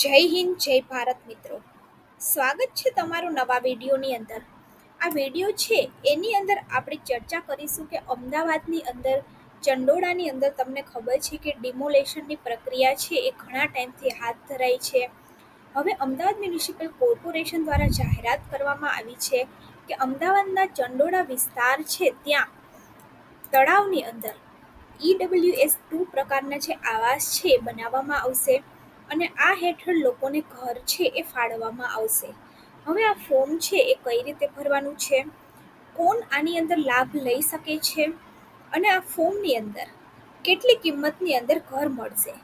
જય હિન્દ, જય ભારત મિત્રો. સ્વાગત છે તમારું નવા વિડીયોની અંદર. આ વીડિયો છે, એની અંદર આપણે ચર્ચા કરીશું કે અમદાવાદની અંદર, ચંડોળાની અંદર તમને ખબર છે કે ડિમોલેશનની પ્રક્રિયા છે, એ ઘણા ટાઈમથી હાથ ધરાઈ છે. હવે અમદાવાદ મ્યુનિસિપલ કોર્પોરેશન દ્વારા જાહેરાત કરવામાં આવી છે કે અમદાવાદના ચંડોળા વિસ્તાર છે, ત્યાં તળાવની અંદર ઈડબ્લ્યુએસ ટુ પ્રકારના જે આવાસ છે, એ બનાવવામાં આવશે. અને આ હેઠળ લોકોને ઘર છે એ ફાળવવામાં આવશે. હવે આ ફોર્મ છે એ કઈ રીતે ભરવાનું છે? કોણ આની અંદર લાભ લઈ શકે છે? અને આ ફોર્મની અંદર કેટલી કિંમતની અંદર ઘર મળશે?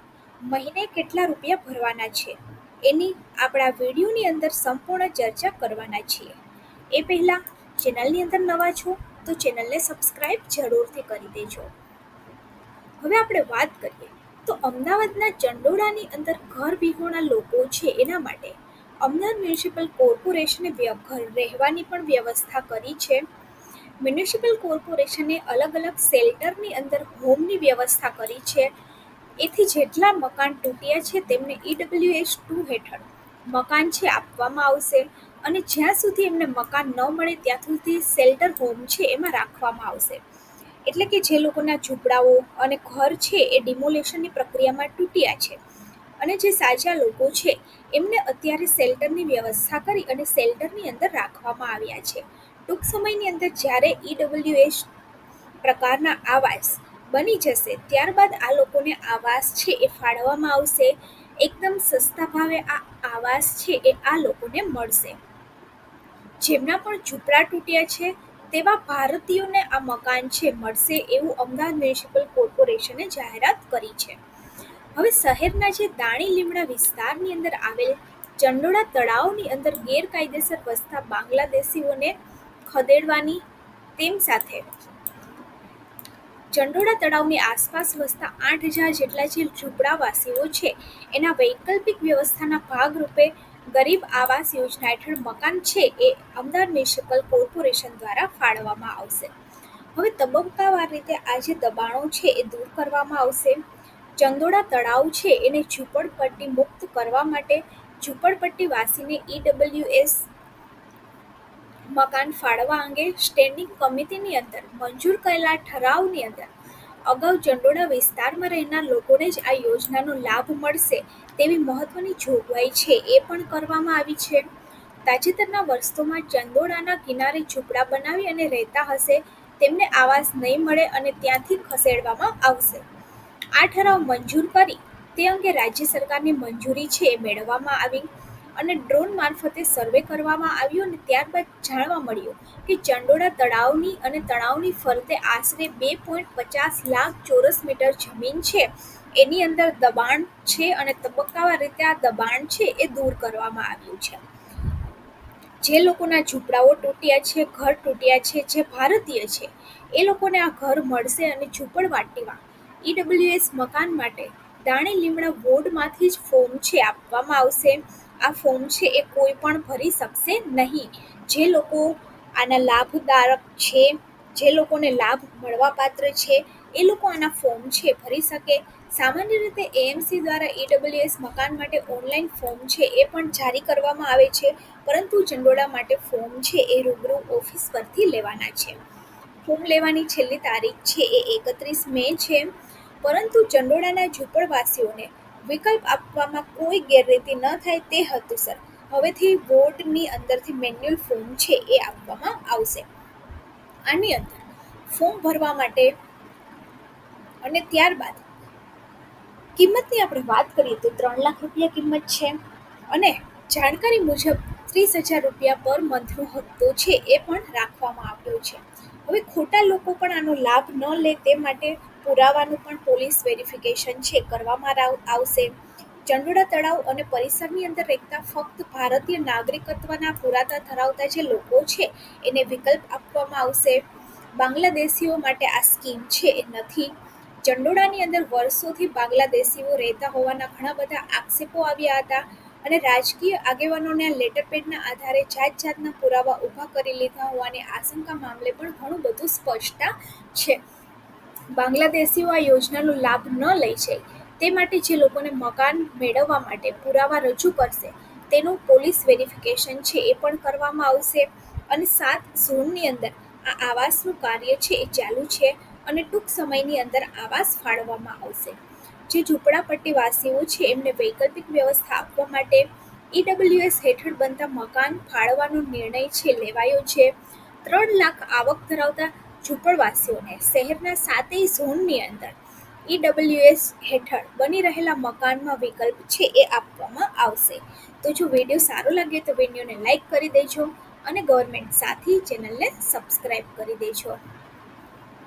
મહિને કેટલા રૂપિયા ભરવાના છે? એની આપણા વિડીયોની અંદર સંપૂર્ણ ચર્ચા કરવાના છીએ. એ પહેલાં ચેનલની અંદર નવા છો તો ચેનલને સબસ્ક્રાઈબ જરૂરથી કરી દેજો. હવે આપણે વાત કરીએ તો અમદાવાદના ચંડોળાની અંદર ઘર વિહોણા લોકો છે એના માટે અમદાવાદ મ્યુનિસિપલ કોર્પોરેશને ઘર રહેવાની પણ વ્યવસ્થા કરી છે. મ્યુનિસિપલ કોર્પોરેશને અલગ અલગ શેલ્ટરની અંદર હોમની વ્યવસ્થા કરી છે. એથી જેટલા મકાન તૂટ્યા છે તેમને ઈડબ્લ્યુએચ ટુ હેઠળ મકાન છે આપવામાં આવશે અને જ્યાં સુધી એમને મકાન ન મળે ત્યાં સુધી શેલ્ટર હોમ છે એમાં રાખવામાં આવશે. એટલે કે જે લોકોના ઝૂંપડાઓ અને ઘર છે એ ડિમોલેશનની પ્રક્રિયામાં તૂટ્યા છે. અને જે સાચા લોકો છે, એમને અત્યારે શેલ્ટરની વ્યવસ્થા કરી અને શેલ્ટરની અંદર રાખવામાં આવ્યા છે. ટૂંક સમયની અંદર જ્યારે ઈડબ્લ્યુએસ પ્રકારના આવાસ બની જશે, ત્યારબાદ આ લોકોને આવાસ છે એ ફાળવવામાં આવશે. એકદમ સસ્તા ભાવે આ આવાસ છે એ આ લોકોને મળશે. જેમના પણ ઝૂંપડા તૂટ્યા છે તેવા ભારતીયોને આ મકાન છે, મળશે એવું અમદાવાદ મ્યુનિસિપલ કોર્પોરેશને જાહેરાત કરી છે. હવે શહેરના જે દાણી લીમડા વિસ્તારની અંદર આવેલ ચંડોળા તળાવની અંદર ગેરકાયદેસર વસતા બાંગ્લાદેશીઓને ખદેડવાની તેમ સાથે ચંડોળા તળાવની આસપાસ વસતા આઠ હજાર જેટલા જે ઝૂંપડાવાસીઓ છે, એના વૈકલ્પિક વ્યવસ્થાના ભાગરૂપે ગરીબ આવાસ યોજના હેઠળ મકાન છે એ અમદાવાદ મ્યુનિસિપલ કોર્પોરેશન દ્વારા ફાળવવામાં આવશે. હવે તબક્કાવાર રીતે આ જે દબાણો છે એ દૂર કરવામાં આવશે. ચંદોડા તળાવ છે એને ઝૂંપડપટ્ટી મુક્ત કરવા માટે ઝૂંપડપટ્ટી વાસીને ઈડબ્લ્યુએસ મકાન ફાળવા અંગે સ્ટેન્ડિંગ કમિટીની અંદર મંજૂર કરેલા ઠરાવની અંદર અગાઉ ચંડોળા વિસ્તારમાં રહેનાર લોકોને જ આ યોજનાનો લાભ મળશે તેવી મહત્વની જોગવાઈ છે એ પણ કરવામાં આવી છે. તાજેતરના વર્ષોમાં ચંદોળાના કિનારે ઝૂંપડા બનાવી અને રહેતા હશે, તેમને આવાસ નહીં મળે અને ત્યાંથી ખસેડવામાં આવશે. આ ઠરાવ મંજૂર કરી તે અંગે રાજ્ય સરકારની મંજૂરી છે એ મેળવવામાં આવી. અને ડ્રોન મારફતે સર્વે કરવામાં આવ્યો અને ત્યારબાદ જાણવા મળ્યું કે ચંડોળા તળાવની અને તળાવની ફરતે આશરે બે પોઈન્ટ પચાસ લાખ ચોરસ મીટર જમીન છે. એની અંદર દબાણ છે અને તબક્કાવાર રીતે આ દબાણ છે એ દૂર કરવામાં આવ્યું છે. જે લોકોના ઝૂંપડાઓ તૂટ્યા છે, ઘર તૂટ્યા છે, જે ભારતીય છે, એ લોકોને આ ઘર મળશે અને ઝૂંપડવાટીમાં ઈડબ્લ્યુએસ મકાન માટે દાણી લીમડા બોર્ડમાંથી જ ફોર્મ છે આપવામાં આવશે. આ ફોર્મ છે એ કોઈ પણ ભરી શકશે નહીં. જે લોકો આના લાભદાયક છે, જે લોકોને લાભ મળવાપાત્ર છે, એ લોકો આના ફોર્મ છે ભરી શકે. સામાન્ય રીતે એએમસી દ્વારા ઈડબ્લ્યુએસ મકાન માટે ઓનલાઈન ફોર્મ છે એ પણ જારી કરવામાં આવે છે, પરંતુ ચંડોળા માટે ફોર્મ છે એ રૂબરૂ ઓફિસ પરથી લેવાના છે. ફોર્મ લેવાની છેલ્લી તારીખ છે એ એકત્રીસ મે છે, પરંતુ ચંડોળાના ઝૂંપડવાસીઓને વિકલ્પ આપવામાં કોઈ ગેરરીતિ ન થાય તે હતું, સર. હવેથી બોર્ડની અંદરથી મેન્યુઅલ ફોર્મ છે એ આપવામાં આવશે. આની અંદર ફોર્મ ભરવા માટે અને ત્યારબાદ કિંમતની આપણે વાત કરીએ તો ત્રણ લાખ રૂપિયા કિંમત છે અને જાણકારી મુજબ ત્રીસ હજાર રૂપિયા પર મંથનો હપ્તો છે એ પણ રાખવામાં આવ્યો છે. હવે ખોટા લોકો પણ આનો લાભ ન લે તે માટે પુરાવાનું પણ પોલીસ વેરિફિકેશન છે, કરવામાં આવ- આવશે. ચંડોળા તળાવ અને પરિસરની અંદર રહેતા ફક્ત ભારતીય નાગરિકત્વના પુરાતા ધરાવતા જે લોકો છે, એને વિકલ્પ આપવામાં આવશે. બાંગ્લાદેશીઓ માટે આ સ્કીમ છે, એ નથી. ચંડોળાની અંદર વર્ષોથી બાંગ્લાદેશીઓ રહેતા હોવાના ઘણા બધા આક્ષેપો આવ્યા હતા અને રાજકીય આગેવાનોને લેટર પેડના આધારે જાત જાતના પુરાવા ઊભા કરી લીધા હોવાની આશંકા મામલે પણ ઘણું બધું સ્પષ્ટતા છે. બાંગ્લાદેશીઓ આ યોજનાનો લાભ ન લઈ જાય તે માટે જે લોકોને મકાન મેળવવા માટે પુરાવા રજૂ કરશે, તેનું પોલીસ વેરિફિકેશન છે એ પણ કરવામાં આવશે. અને સાત ઝોનની અંદર આ આવાસનું કાર્ય છે એ ચાલુ છે અને ટૂંક સમયની અંદર આવાસ ફાળવવામાં આવશે. જે ઝૂંપડાપટ્ટીવાસીઓ છે એમને વૈકલ્પિક વ્યવસ્થા આપવા માટે ઈડબ્લ્યુએસ હેઠળ બનતા મકાન ફાળવવાનો નિર્ણય છે લેવાયો છે. ત્રણ લાખ આવક ધરાવતા ઝૂંપડવાસીઓને શહેરના સાતેય ઝોનની અંદર ઈડબ્લ્યુએસ હેઠળ બની રહેલા મકાનમાં વિકલ્પ છે એ આપવામાં આવશે. તો જો વીડિયો સારો લાગે તો વિડીયોને લાઈક કરી દેજો અને ગવર્મેન્ટ સાથી ચેનલને સબસ્ક્રાઈબ કરી દેજો.